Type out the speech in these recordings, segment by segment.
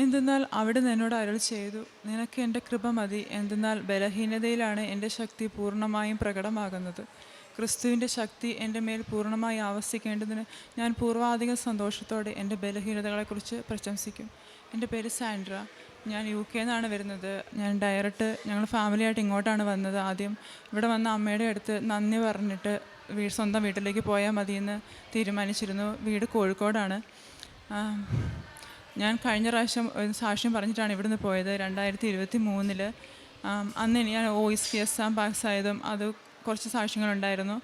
എന്തെന്നാൽ അവിടെ എന്നോട് അരുൾ ചെയ്തു നിനക്ക് എന്റെ കൃപ മതി. എന്തെന്നാൽ ബലഹീനതയിലാണ് എന്റെ ശക്തി പൂർണമായും പ്രകടമാകുന്നത്. ക്രിസ്തുവിന്റെ ശക്തി എന്റെ മേൽ പൂർണമായി ആവസിക്കേണ്ടതിന് ഞാൻ പൂർവാധികം സന്തോഷത്തോടെ എന്റെ ബലഹീനതകളെക്കുറിച്ച് പ്രശംസിക്കും. എന്റെ പേര് സാൻഡ്ര. ഞാൻ യു കെ നിന്നാണ് വരുന്നത്. ഞാൻ ഡയറക്റ്റ് ഞങ്ങൾ ഫാമിലിയായിട്ട് ഇങ്ങോട്ടാണ് വന്നത്. ആദ്യം ഇവിടെ വന്ന അമ്മയുടെ അടുത്ത് നന്ദി പറഞ്ഞിട്ട് വീ സ്വന്തം വീട്ടിലേക്ക് പോയാൽ മതിയെന്ന് തീരുമാനിച്ചിരുന്നു. വീട് കോഴിക്കോടാണ്. ഞാൻ കഴിഞ്ഞ പ്രാവശ്യം ഒരു സാക്ഷ്യം പറഞ്ഞിട്ടാണ് ഇവിടുന്ന് പോയത് രണ്ടായിരത്തി ഇരുപത്തി മൂന്നിൽ അന്ന് എനിക്ക് ഞാൻ ഒ എസ് പി എസ് പാസ്സായതും അത് കുറച്ച് സാക്ഷ്യങ്ങളുണ്ടായിരുന്നു.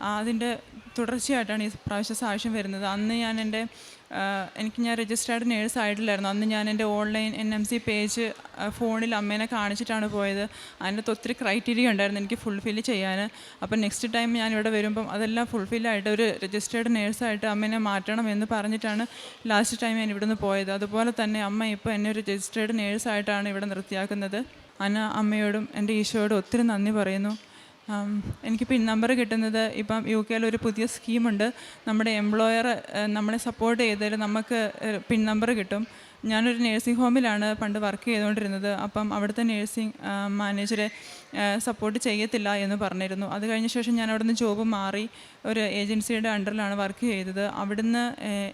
ആ, അതിന്റെ തുടർച്ചയായിട്ടാണ് ഈ പ്രാവശ്യം സാക്ഷ്യം വരുന്നത്. അന്ന് ഞാൻ എന്റെ ആ, എനിക്ക് ഞാൻ രജിസ്റ്റേർഡ് നേഴ്സ് ആയിട്ടില്ലായിരുന്നു. അന്ന് ഞാൻ എന്റെ online N M C page ഫോണിൽ അമ്മേനെ കാണിച്ചിട്ടാണ് പോയത്. അതിനകത്ത് ഒത്തിരി ക്രൈറ്റീരിയ ഉണ്ടായിരുന്നു എനിക്ക് ഫുൾഫിൽ ചെയ്യാൻ. അപ്പം നെക്സ്റ്റ് ടൈം ഞാൻ ഇവിടെ വരുമ്പം അതെല്ലാം ഫുൾഫില്ലായിട്ട് ഒരു രജിസ്റ്റേർഡ് നേഴ്സായിട്ട് അമ്മേനെ മാറ്റണം എന്ന് പറഞ്ഞിട്ടാണ് ലാസ്റ്റ് ടൈം ഞാൻ ഇവിടുന്ന് പോയത്. അതുപോലെ തന്നെ അമ്മ ഇപ്പോൾ എന്നെ ഒരു രജിസ്റ്റേർഡ് നേഴ്സായിട്ടാണ് ഇവിടെ നിർത്തിയാക്കുന്നത്. അന്ന് അമ്മയോടും എന്റെ ഈശോയോടും ഒത്തിരി നന്ദി പറയുന്നു. എനിക്ക് പിൻ നമ്പർ കിട്ടുന്നത് ഇപ്പം യു കെയിൽ ഒരു പുതിയ സ്കീമുണ്ട്. നമ്മുടെ എംപ്ലോയർ നമ്മളെ സപ്പോർട്ട് ചെയ്തതിൽ നമുക്ക് പിൻ നമ്പർ കിട്ടും. ഞാനൊരു നേഴ്സിംഗ് ഹോമിലാണ് പണ്ട് വർക്ക് ചെയ്തുകൊണ്ടിരുന്നത് അപ്പം അവിടുത്തെ നേഴ്സിംഗ് മാനേജറെ സപ്പോർട്ട് ചെയ്യത്തില്ല എന്ന് പറഞ്ഞിരുന്നു. അത് കഴിഞ്ഞ ശേഷം ഞാൻ അവിടുന്ന് ജോബ് മാറി. ഒരു ഏജൻസിയുടെ അണ്ടറിലാണ് വർക്ക് ചെയ്തത്. അവിടുന്ന്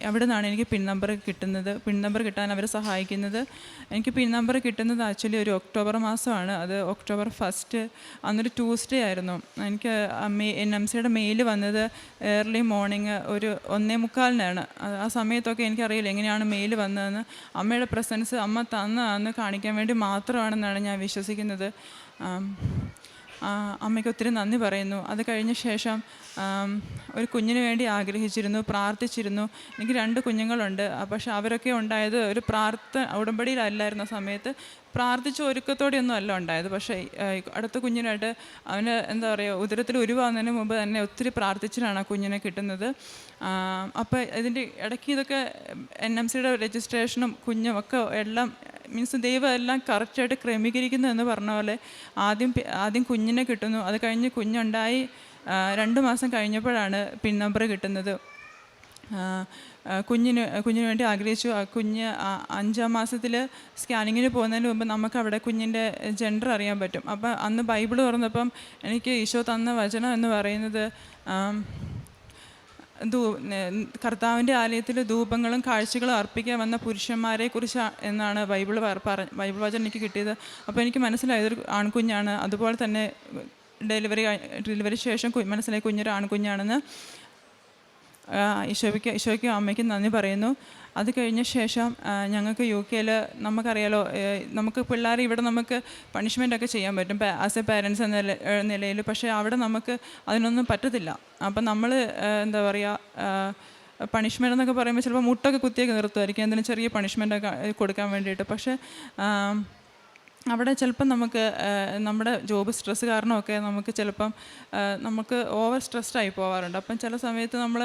അവിടെ നിന്നാണ് എനിക്ക് പിൻ നമ്പർ കിട്ടുന്നത്? പിൻ നമ്പർ കിട്ടാൻ അവർ സഹായിക്കുന്നത്? എനിക്ക് പിൻ നമ്പർ കിട്ടുന്നത് ആക്ച്വലി ഒരു ഒക്ടോബർ മാസമാണ്. അത് ഒക്ടോബർ ഫസ്റ്റ് അന്നൊരു ട്യൂസ്ഡേ ആയിരുന്നു. എനിക്ക് മേ എൻ എം സിയുടെ മെയിൽ വന്നത് ഏർലി മോർണിംഗ് ഒരു ഒന്നേ മുക്കാലിനാണ്. ആ സമയത്തൊക്കെ എനിക്കറിയില്ല എങ്ങനെയാണ് മെയിൽ വന്നതെന്ന്. അമ്മയുടെ പ്രസൻസ് അമ്മ തന്നതാണെന്ന് കാണിക്കാൻ വേണ്ടി മാത്രമാണെന്നാണ് ഞാൻ വിശ്വസിക്കുന്നത്. അമ്മയ്ക്ക് ഒത്തിരി നന്ദി പറയുന്നു. അത് കഴിഞ്ഞ ശേഷം ഒരു കുഞ്ഞിന് വേണ്ടി ആഗ്രഹിച്ചിരുന്നു പ്രാർത്ഥിച്ചിരുന്നു. എനിക്ക് രണ്ട് കുഞ്ഞുങ്ങളുണ്ട്. പക്ഷേ അവരൊക്കെ ഉണ്ടായത് ഒരു പ്രാർത്ഥ ഉടമ്പടിയിലല്ലായിരുന്ന സമയത്ത് പ്രാർത്ഥിച്ച ഒരുക്കത്തോടെയൊന്നും അല്ല ഉണ്ടായത്. പക്ഷേ അടുത്ത കുഞ്ഞിനായിട്ട് അവന് എന്താ പറയുക ഉദരത്തിൽ ഉരുവാകുന്നതിന് മുമ്പ് തന്നെ ഒത്തിരി പ്രാർത്ഥിച്ചിട്ടാണ് ആ കുഞ്ഞിനെ കിട്ടുന്നത്. അപ്പോൾ ഇതിന്റെ ഇടയ്ക്ക് ഇതൊക്കെ എൻ എം സിയുടെ രജിസ്ട്രേഷനും കുഞ്ഞും ഒക്കെ എല്ലാം മീൻസ് ദൈവം എല്ലാം കറക്റ്റായിട്ട് ക്രമീകരിക്കുന്നു എന്ന് പറഞ്ഞ പോലെ ആദ്യം ആദ്യം കുഞ്ഞിനെ കിട്ടുന്നു. അത് കഴിഞ്ഞ് കുഞ്ഞുണ്ടായി രണ്ട് മാസം കഴിഞ്ഞപ്പോഴാണ് പിൻ നമ്പർ കിട്ടുന്നത്. കുഞ്ഞിന് കുഞ്ഞിന് വേണ്ടി ആഗ്രഹിച്ചു. ആ കുഞ്ഞ് അഞ്ചാം മാസത്തിൽ സ്കാനിങ്ങിന് പോകുന്നതിന് മുമ്പ് നമുക്ക് അവിടെ കുഞ്ഞിന്റെ ജെൻഡർ അറിയാൻ പറ്റും. അപ്പം അന്ന് ബൈബിൾ തുറന്നപ്പം എനിക്ക് ഈശോ തന്ന വചനം എന്ന് പറയുന്നത് ധൂ കർത്താവിന്റെ ആലയത്തിൽ ധൂപങ്ങളും കാഴ്ചകളും അർപ്പിക്കാൻ വന്ന പുരുഷന്മാരെ കുറിച്ച് എന്നാണ് ബൈബിൾ പറ പറ- ബൈബിൾ വചനം എനിക്ക് കിട്ടിയത്. അപ്പോൾ എനിക്ക് മനസ്സിലായത് ഒരു ആൺകുഞ്ഞാണ്. അതുപോലെ തന്നെ ഡെലിവറി ഡെലിവറി ശേഷം മനസ്സിലായി കുഞ്ഞൊരു ആൺകുഞ്ഞാണെന്ന്. ഈശോയ്ക്ക് ഈശോയ്ക്കും അമ്മയ്ക്കും നന്ദി പറയുന്നു. അത് കഴിഞ്ഞ ശേഷം ഞങ്ങൾക്ക് യു കെയിൽ നമുക്കറിയാലോ നമുക്ക് പിള്ളേരെ ഇവിടെ നമുക്ക് പണിഷ്മെന്റൊക്കെ ചെയ്യാൻ പറ്റും ആസ് എ പാരൻസ് എന്ന നില- നിലയിൽ പക്ഷേ അവിടെ നമുക്ക് അതിനൊന്നും പറ്റത്തില്ല. അപ്പം നമ്മൾ എന്താ പറയുക പണിഷ്മെന്റ് എന്നൊക്കെ പറയുമ്പോൾ ചിലപ്പോൾ മുട്ടൊക്കെ കുത്തിയൊക്കെ നിർത്തുമായിരിക്കും. എന്തിനും ചെറിയ പണിഷ്മെന്റൊക്കെ കൊടുക്കാൻ വേണ്ടിയിട്ട്. പക്ഷേ അവിടെ ചിലപ്പം നമുക്ക് നമ്മുടെ ജോബ് സ്ട്രെസ് കാരണമൊക്കെ നമുക്ക് ചിലപ്പം നമുക്ക് ഓവർ സ്ട്രെസ്ഡ് ആയി പോകാറുണ്ട് അപ്പം ചില സമയത്ത് നമ്മൾ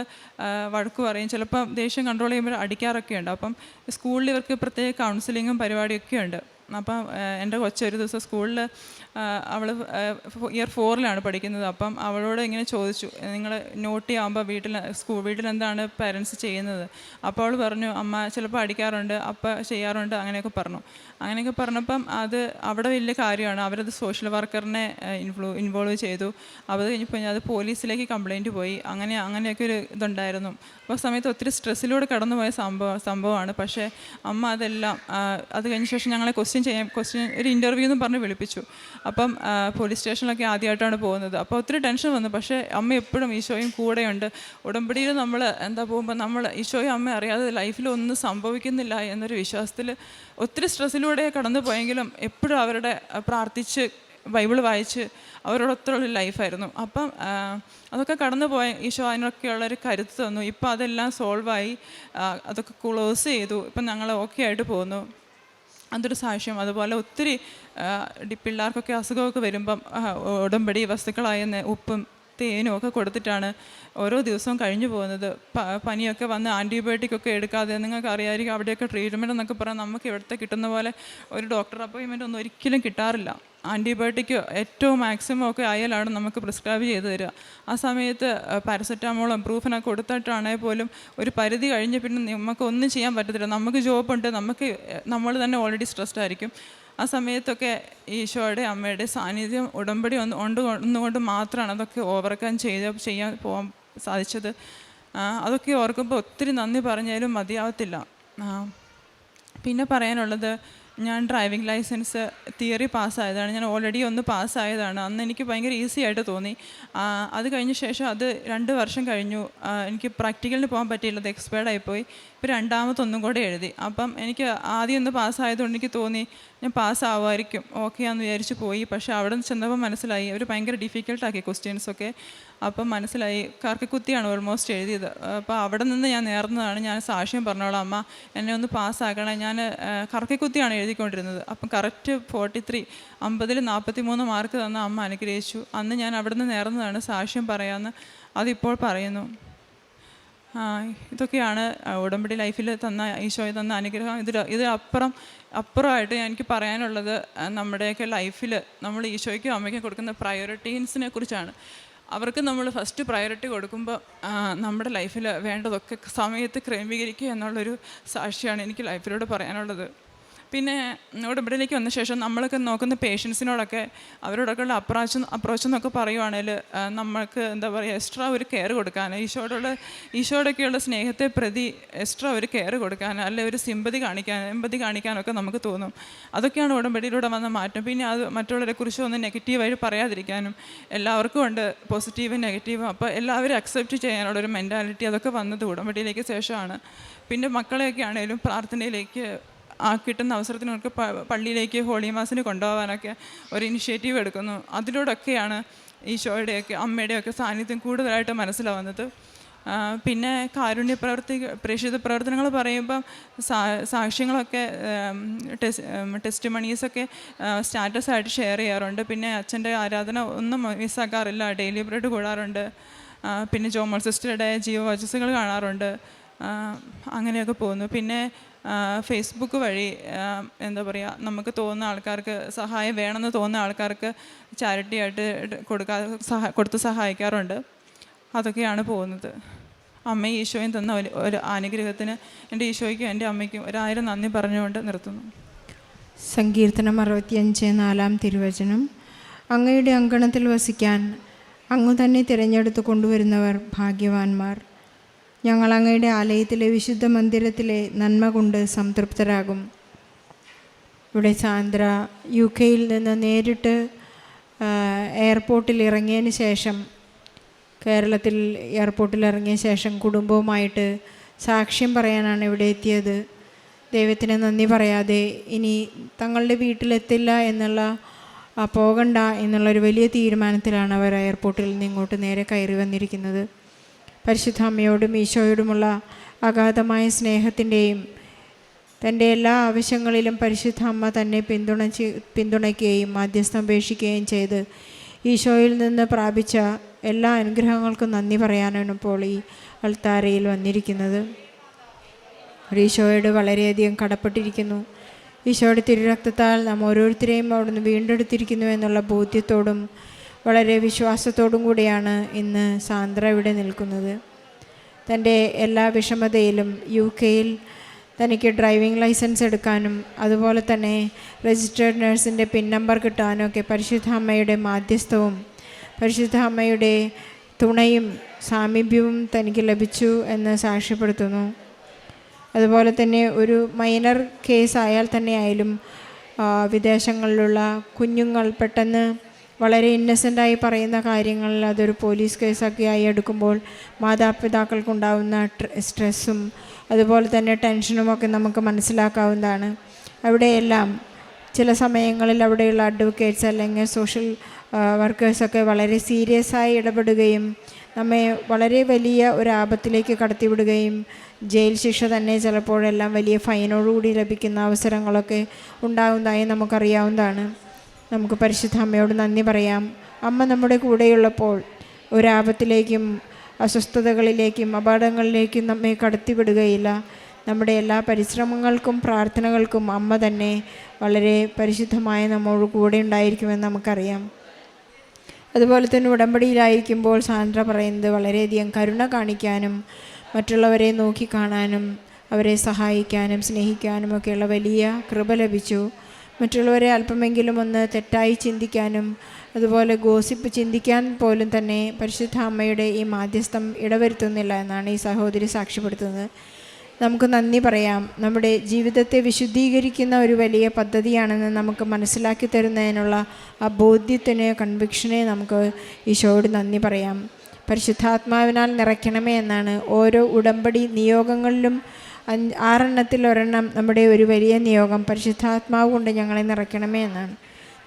വഴക്ക് പറയും. ചിലപ്പം ദേഷ്യം കൺട്രോൾ ചെയ്യുമ്പോൾ അടിക്കാറൊക്കെ ഉണ്ട് അപ്പം സ്കൂളിൽ ഇവർക്ക് പ്രത്യേക കൗൺസിലിങ്ങും പരിപാടിയൊക്കെ ഉണ്ട് അപ്പം എന്റെ കൊച്ചൊരു ദിവസം സ്കൂളിൽ അവൾ ഇയർ ഫോറിലാണ് പഠിക്കുന്നത്. അപ്പം അവളോട് ഇങ്ങനെ ചോദിച്ചു നിങ്ങൾ നോട്ട് ചെയ്യാവുമ്പോൾ വീട്ടിൽ സ്കൂൾ വീട്ടിൽ എന്താണ് പാരൻസ് ചെയ്യുന്നത്? അപ്പോൾ അവൾ പറഞ്ഞു അമ്മ ചിലപ്പോൾ അടിക്കാറുണ്ട് അപ്പം ചെയ്യാറുണ്ട് അങ്ങനെയൊക്കെ പറഞ്ഞു. അങ്ങനെയൊക്കെ പറഞ്ഞപ്പം അത് അവിടെ വലിയ കാര്യമാണ്. അവരത് സോഷ്യൽ വർക്കറിനെ ഇൻഫ്ലൂ ഇൻവോൾവ് ചെയ്തു. അത് കഴിഞ്ഞപ്പോൾ അത് പോലീസിലേക്ക് കംപ്ലൈന്റ് പോയി. അങ്ങനെ അങ്ങനെയൊക്കെ ഒരു ഇതുണ്ടായിരുന്നു. അപ്പോൾ സമയത്ത് ഒത്തിരി സ്ട്രെസ്സിലൂടെ കടന്നുപോയ സംഭവം സംഭവമാണ്. പക്ഷേ അമ്മ അതെല്ലാം അത് കഴിഞ്ഞ ശേഷം ഞങ്ങളെ ക്വസ്റ്റ്യൻ ചെയ്യാൻ ക്വസ്റ്റ്യൻ ഒരു ഇന്റർവ്യൂ എന്ന് പറഞ്ഞ് വിളിപ്പിച്ചു. അപ്പം പോലീസ് സ്റ്റേഷനിലൊക്കെ ആദ്യമായിട്ടാണ് പോകുന്നത്. അപ്പോൾ ഒത്തിരി ടെൻഷൻ വന്നു. പക്ഷേ അമ്മ എപ്പോഴും ഈശോയും കൂടെയുണ്ട്. ഉടമ്പടിയിൽ നമ്മൾ എന്താ പോകുമ്പോൾ നമ്മൾ ഈശോയും അമ്മ അറിയാതെ ലൈഫിൽ ഒന്നും സംഭവിക്കുന്നില്ല എന്നൊരു വിശ്വാസത്തിൽ ഒത്തിരി സ്ട്രെസ്സിലൂടെ കടന്നു പോയെങ്കിലും എപ്പോഴും അവരുടെ പ്രാർത്ഥിച്ച് ബൈബിൾ വായിച്ച് അവരോടൊത്തുള്ള ലൈഫായിരുന്നു അപ്പം അതൊക്കെ കടന്നു പോയ ഈശോ അതിനൊക്കെയുള്ള ഒരു കരുത്ത് തന്നു. ഇപ്പം അതെല്ലാം സോൾവായി അതൊക്കെ ക്ലോസ് ചെയ്തു. ഇപ്പം ഞങ്ങൾ ഓക്കെ ആയിട്ട് പോകുന്നു. അതൊരു സാക്ഷ്യം. അതുപോലെ ഒത്തിരി പിള്ളേർക്കൊക്കെ അസുഖമൊക്കെ വരുമ്പം ഉടമ്പടി വസ്തുക്കളായ ഉപ്പും തേനും ഒക്കെ കൊടുത്തിട്ടാണ് ഓരോ ദിവസവും കഴിഞ്ഞു പോകുന്നത്. പനിയൊക്കെ വന്ന് ആന്റിബയോട്ടിക് ഒക്കെ എടുക്കാതെ നിങ്ങൾക്ക് അറിയാമായിരിക്കും അവിടെയൊക്കെ ട്രീറ്റ്മെന്റ് എന്നൊക്കെ പറഞ്ഞാൽ നമുക്ക് ഇവിടുത്തെ കിട്ടുന്ന പോലെ ഒരു ഡോക്ടർ അപ്പോയിൻമെന്റ് ഒന്നും ഒരിക്കലും കിട്ടാറില്ല. ആന്റിബയോട്ടിക് ഏറ്റവും മാക്സിമം ഒക്കെ ആയാലാണ് നമുക്ക് പ്രിസ്ക്രൈബ് ചെയ്ത് തരിക. ആ സമയത്ത് പാരസെറ്റാമോളും പ്രൂഫിനൊക്കെ കൊടുത്തിട്ടാണെങ്കിൽ പോലും ഒരു പരിധി കഴിഞ്ഞ് പിന്നെ നമുക്ക് ഒന്നും ചെയ്യാൻ പറ്റത്തില്ല. നമുക്ക് ജോബുണ്ട് നമുക്ക് നമ്മൾ തന്നെ ഓൾറെഡി സ്ട്രെസ്ഡ് ആയിരിക്കും. ആ സമയത്തൊക്കെ ഈശോയുടെ അമ്മയുടെ സാന്നിധ്യം ഉടമ്പടി ഒന്ന് ഉണ്ട് ഒന്നുകൊണ്ട് മാത്രമാണ് അതൊക്കെ ഓവർകം ചെയ്ത് ചെയ്യാൻ പോകാൻ സാധിച്ചത്. അതൊക്കെ ഓർക്കുമ്പോൾ ഒത്തിരി നന്ദി പറഞ്ഞാലും മതിയാവത്തില്ല. പിന്നെ പറയാനുള്ളത് ഞാൻ ഡ്രൈവിംഗ് ലൈസൻസ് തിയറി പാസ്സായതാണ്. ഞാൻ ഓൾറെഡി ഒന്ന് പാസ്സായതാണ്. അന്ന് എനിക്ക് ഭയങ്കര ഈസി ആയിട്ട് തോന്നി. അത് കഴിഞ്ഞ ശേഷം അത് രണ്ട് വർഷം കഴിഞ്ഞു. എനിക്ക് പ്രാക്ടിക്കലിന് പോകാൻ പറ്റിയില്ല. അത് എക്സ്പയർഡ് ആയിപ്പോയി ഇപ്പോൾ രണ്ടാമത്തൊന്നും കൂടെ എഴുതി. അപ്പം എനിക്ക് ആദ്യം ഒന്ന് പാസ്സായതുകൊണ്ട് എനിക്ക് തോന്നി ഞാൻ പാസ്സാവുമായിരിക്കും. ഓക്കെ ആണെന്ന് വിചാരിച്ച് പോയി. പക്ഷേ അവിടെ നിന്ന് ചെന്നപ്പോൾ മനസ്സിലായി. അവർ ഭയങ്കര ഡിഫിക്കൽട്ടാക്കി ക്വസ്റ്റ്യൻസൊക്കെ അപ്പം മനസ്സിലായി. കറക്കിക്കുത്തിയാണ് ഓൾമോസ്റ്റ് എഴുതിയത്. അപ്പോൾ അവിടെ നിന്ന് ഞാൻ നേർന്നതാണ്. ഞാൻ സാക്ഷ്യം പറഞ്ഞോളാം അമ്മ. എന്നെ ഒന്ന് പാസ്സാക്കണേ. ഞാൻ കറക്കിക്കുത്തിയാണ് എഴുതിക്കൊണ്ടിരുന്നത്. അപ്പം കറക്റ്റ് ഫോർട്ടി ത്രീ അമ്പതിൽ നാൽപ്പത്തി മൂന്ന് മാർക്ക് തന്ന അമ്മ അനുഗ്രഹിച്ചു. അന്ന് ഞാൻ അവിടെ നിന്ന് നേർന്നതാണ് സാക്ഷ്യം പറയാമെന്ന് അതിപ്പോൾ പറയുന്നു. ഇതൊക്കെയാണ് ഉടമ്പടി ലൈഫിൽ തന്ന ഈശോയെ തന്ന അനുഗ്രഹം. ഇതിൽ ഇതിലപ്പുറം അപ്പുറമായിട്ട് എനിക്ക് പറയാനുള്ളത് നമ്മുടെയൊക്കെ ലൈഫിൽ നമ്മൾ ഈശോയ്ക്കും അമ്മയ്ക്കും കൊടുക്കുന്ന പ്രയോറിറ്റീൻസിനെ കുറിച്ചാണ്. അവർക്ക് നമ്മൾ ഫസ്റ്റ് പ്രയോറിറ്റി കൊടുക്കുമ്പോൾ നമ്മുടെ ലൈഫിൽ വേണ്ടതൊക്കെ സമയത്ത് ക്രമീകരിക്കുക എന്നുള്ളൊരു സാക്ഷിയാണ് എനിക്ക് ലൈഫിലൂടെ പറയാനുള്ളത്. പിന്നെ ഉടമ്പടിയിലേക്ക് വന്ന ശേഷം നമ്മളൊക്കെ നോക്കുന്ന പേഷ്യൻസിനോടൊക്കെ അവരോടൊക്കെയുള്ള അപ്രോച്ച് അപ്രോച്ച് എന്നൊക്കെ പറയുവാണെങ്കിൽ നമ്മൾക്ക് എന്താ പറയുക എക്സ്ട്രാ ഒരു കെയർ കൊടുക്കാൻ ഈശോയോടുള്ള ഈശോയോടൊക്കെയുള്ള സ്നേഹത്തെ പ്രതി എക്സ്ട്രാ ഒരു കെയർ കൊടുക്കാൻ അല്ലെ ഒരു സിമ്പതി കാണിക്കാൻ എമ്പതി കാണിക്കാനൊക്കെ നമുക്ക് തോന്നും. അതൊക്കെയാണ് ഉടമ്പടിയിലൂടെ വന്ന മാറ്റം. പിന്നെ അത് മറ്റുള്ളവരെ കുറിച്ച് ഒന്ന് നെഗറ്റീവായിട്ട് പറയാതിരിക്കാനും എല്ലാവർക്കും ഉണ്ട് പോസിറ്റീവും നെഗറ്റീവും അപ്പോൾ എല്ലാവരും അക്സെപ്റ്റ് ചെയ്യാനുള്ള ഒരു മെന്റാലിറ്റി അതൊക്കെ വന്നത് ഉടമ്പടിയിലേക്ക് ശേഷമാണ്. പിന്നെ മക്കളെയൊക്കെ ആണെങ്കിലും പ്രാർത്ഥനയിലേക്ക് ആ കിട്ടുന്ന അവസരത്തിന് അവർക്ക് പള്ളിയിലേക്ക് ഹോളി മാസിന് കൊണ്ടുപോകാനൊക്കെ ഒരു ഇനിഷ്യേറ്റീവ് എടുക്കുന്നു. അതിലൂടെയൊക്കെയാണ് ഈശോയുടെയൊക്കെ അമ്മയുടെയൊക്കെ സാന്നിധ്യം കൂടുതലായിട്ട് മനസ്സിലാവുന്നത്. പിന്നെ കാരുണ്യ പ്രവർത്തി പ്രേക്ഷിത പ്രവർത്തനങ്ങൾ പറയുമ്പം സാ സാക്ഷ്യങ്ങളൊക്കെ ടെസ് ടെസ്റ്റ് മണീസൊക്കെ സ്റ്റാറ്റസായിട്ട് ഷെയർ ചെയ്യാറുണ്ട്. പിന്നെ അച്ഛന്റെ ആരാധന ഒന്നും മിസ്സാക്കാറില്ല. Daily bread കൂടാറുണ്ട്. പിന്നെ ജോമോൾ സിസ്റ്ററുടെ ജീവവചസ്സുകൾ കാണാറുണ്ട്. അങ്ങനെയൊക്കെ പോകുന്നു. പിന്നെ ഫേസ്ബുക്ക് വഴി എന്താ പറയുക നമുക്ക് തോന്നുന്ന ആൾക്കാർക്ക് സഹായം വേണമെന്ന് തോന്നുന്ന ആൾക്കാർക്ക് ചാരിറ്റി ആയിട്ട് കൊടുക്കാ സഹ കൊടുത്ത് സഹായിക്കാറുണ്ട്. അതൊക്കെയാണ് പോകുന്നത്. അമ്മ ഈശോയും തന്ന ഒരു- അനുഗ്രഹത്തിന് എന്റെ ഈശോയ്ക്കും എന്റെ അമ്മയ്ക്കും ഒരായിരം നന്ദി പറഞ്ഞുകൊണ്ട് നിർത്തുന്നു. സങ്കീർത്തനം അറുപത്തിയഞ്ച് നാലാം തിരുവചനം. അങ്ങയുടെ അങ്കണത്തിൽ വസിക്കാൻ അങ്ങ് തന്നെ തിരഞ്ഞെടുത്ത് കൊണ്ടുവരുന്നവർ ഭാഗ്യവാന്മാർ. ഞങ്ങൾ അങ്ങയുടെ ആലയത്തിലെ വിശുദ്ധ മന്ദിരത്തിലെ നന്മ കൊണ്ട് സംതൃപ്തരാകും. ഇവിടെ സാന്ദ്ര യു കെയിൽ നിന്ന് നേരിട്ട് എയർപോർട്ടിൽ ഇറങ്ങിയതിന് ശേഷം കേരളത്തിൽ എയർപോർട്ടിൽ ഇറങ്ങിയ ശേഷം കുടുംബവുമായിട്ട് സാക്ഷ്യം പറയാനാണ് ഇവിടെ എത്തിയത്. ദൈവത്തിന് നന്ദി പറയാതെ ഇനി തങ്ങളുടെ വീട്ടിലെത്തില്ല എന്നുള്ള പോകണ്ട എന്നുള്ളൊരു വലിയ തീരുമാനത്തിലാണ് അവർ എയർപോർട്ടിൽ നിന്ന് ഇങ്ങോട്ട് നേരെ കയറി വന്നിരിക്കുന്നത്. പരിശുദ്ധ അമ്മയോടും ഈശോയോടുമുള്ള അഗാധമായ സ്നേഹത്തിന്റെയും തന്റെ എല്ലാ ആവശ്യങ്ങളിലും പരിശുദ്ധ അമ്മ തന്നെ പിന്തുണച്ച് പിന്തുണയ്ക്കുകയും മാധ്യസ്ഥം അപേക്ഷിക്കുകയും ചെയ്ത് ഈശോയിൽ നിന്ന് പ്രാപിച്ച എല്ലാ അനുഗ്രഹങ്ങൾക്കും നന്ദി പറയാനാണ് ഇപ്പോൾ ഈ അൾത്താരയിൽ വന്നിരിക്കുന്നത്. ഈശോയോട് വളരെയധികം കടപ്പെട്ടിരിക്കുന്നു. ഈശോയുടെ തിരുരക്തത്താൽ നാം ഓരോരുത്തരെയും അവിടുന്ന് വീണ്ടെടുത്തിരിക്കുന്നു എന്നുള്ള ബോധ്യത്തോടും വളരെ വിശ്വാസത്തോടും കൂടിയാണ് ഇന്ന് സാന്ദ്ര ഇവിടെ നിൽക്കുന്നത്. തന്റെ എല്ലാ വിഷമതയിലും യു കെയിൽ തനിക്ക് ഡ്രൈവിംഗ് ലൈസൻസ് എടുക്കാനും അതുപോലെ തന്നെ രജിസ്റ്റേർഡ് നഴ്സിന്റെ പിൻ നമ്പർ കിട്ടാനും ഒക്കെ പരിശുദ്ധ അമ്മയുടെ മാധ്യസ്ഥവും പരിശുദ്ധ അമ്മയുടെ തുണയും സാമീപ്യവും തനിക്ക് ലഭിച്ചു എന്ന് സാക്ഷ്യപ്പെടുത്തുന്നു. അതുപോലെ തന്നെ ഒരു മൈനർ കേസ് ആയാൽ തന്നെ ആയാലും വിദേശങ്ങളിലുള്ള കുഞ്ഞുങ്ങൾ പെട്ടെന്ന് വളരെ ഇന്നസെന്റായി പറയുന്ന കാര്യങ്ങളിൽ അതൊരു പോലീസ് കേസൊക്കെ ആയി എടുക്കുമ്പോൾ മാതാപിതാക്കൾക്കുണ്ടാവുന്ന ട്ര- സ്ട്രെസ്സും അതുപോലെ തന്നെ ടെൻഷനുമൊക്കെ നമുക്ക് മനസ്സിലാക്കാവുന്നതാണ്. അവിടെയെല്ലാം ചില സമയങ്ങളിൽ അവിടെയുള്ള അഡ്വക്കേറ്റ്സ് അല്ലെങ്കിൽ സോഷ്യൽ വർക്കേഴ്സൊക്കെ വളരെ സീരിയസ് ആയി ഇടപെടുകയും നമ്മെ വളരെ വലിയ ഒരു ആപത്തിലേക്ക് കടത്തിവിടുകയും ജയിൽ ശിക്ഷ തന്നെ ചിലപ്പോഴെല്ലാം വലിയ ഫൈനോടുകൂടി ലഭിക്കുന്ന അവസരങ്ങളൊക്കെ ഉണ്ടാകുന്നതായി നമുക്കറിയാവുന്നതാണ്. നമുക്ക് പരിശുദ്ധ അമ്മയോട് നന്ദി പറയാം. അമ്മ നമ്മുടെ കൂടെയുള്ളപ്പോൾ ഒരാപത്തിലേക്കും അസ്വസ്ഥതകളിലേക്കും അപകടങ്ങളിലേക്കും നമ്മെ കടത്തിവിടുകയില്ല. നമ്മുടെ എല്ലാ പരിശ്രമങ്ങൾക്കും പ്രാർത്ഥനകൾക്കും അമ്മ തന്നെ വളരെ പരിശുദ്ധമായ നമ്മോട് കൂടെ ഉണ്ടായിരിക്കുമെന്ന് നമുക്കറിയാം. അതുപോലെ തന്നെ ഉടമ്പടിയിലായിരിക്കുമ്പോൾ സാന്ദ്ര പറയുന്നത് വളരെയധികം കരുണ കാണിക്കാനും മറ്റുള്ളവരെ നോക്കിക്കാണാനും അവരെ സഹായിക്കാനും സ്നേഹിക്കാനും ഒക്കെയുള്ള വലിയ കൃപ ലഭിച്ചു. മറ്റുള്ളവരെ അല്പമെങ്കിലും ഒന്ന് തെറ്റായി ചിന്തിക്കാനും അതുപോലെ ഗോസിപ്പ് ചിന്തിക്കാൻ പോലും തന്നെ പരിശുദ്ധ അമ്മയുടെ ഈ മാധ്യസ്ഥം ഇടവരുത്തുന്നില്ല എന്നാണ് ഈ സഹോദരി സാക്ഷ്യപ്പെടുത്തുന്നത്. നമുക്ക് നന്ദി പറയാം. നമ്മുടെ ജീവിതത്തെ വിശുദ്ധീകരിക്കുന്ന ഒരു വലിയ പദ്ധതിയാണെന്ന് നമുക്ക് മനസ്സിലാക്കി തരുന്നതിനുള്ള ആ ബോധ്യത്തിന് കൺവിക്ഷനെ നമുക്ക് ഈശോയോട് നന്ദി പറയാം. പരിശുദ്ധാത്മാവിനാൽ നിറയ്ക്കണമേ എന്നാണ് ഓരോ ഉടമ്പടി നിയോഗങ്ങളിലും ആറെണ്ണത്തിൽ ഒരെണ്ണം നമ്മുടെ ഒരു വലിയ നിയോഗം പരിശുദ്ധാത്മാവ് കൊണ്ട് ഞങ്ങളെ നിറയ്ക്കണമേ എന്നാണ്.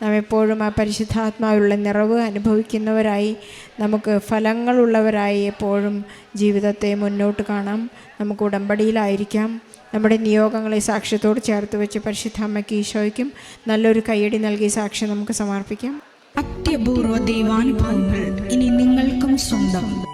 നാം എപ്പോഴും ആ പരിശുദ്ധാത്മാവിലുള്ള നിറവ് അനുഭവിക്കുന്നവരായി നമുക്ക് ഫലങ്ങളുള്ളവരായി എപ്പോഴും ജീവിതത്തെ മുന്നോട്ട് കാണാം. നമുക്ക് ഉടമ്പടിയിലായിരിക്കാം. നമ്മുടെ നിയോഗങ്ങളെ സാക്ഷ്യത്തോട് ചേർത്ത് വെച്ച് പരിശുദ്ധ അമ്മയ്ക്ക് ഈശോയ്ക്കും നല്ലൊരു കയ്യടി നൽകി സാക്ഷ്യം നമുക്ക് സമർപ്പിക്കാം. അത്യപൂർവ ദൈവാനുഭവങ്ങൾ ഇനി നിങ്ങൾക്കും സ്വന്തം.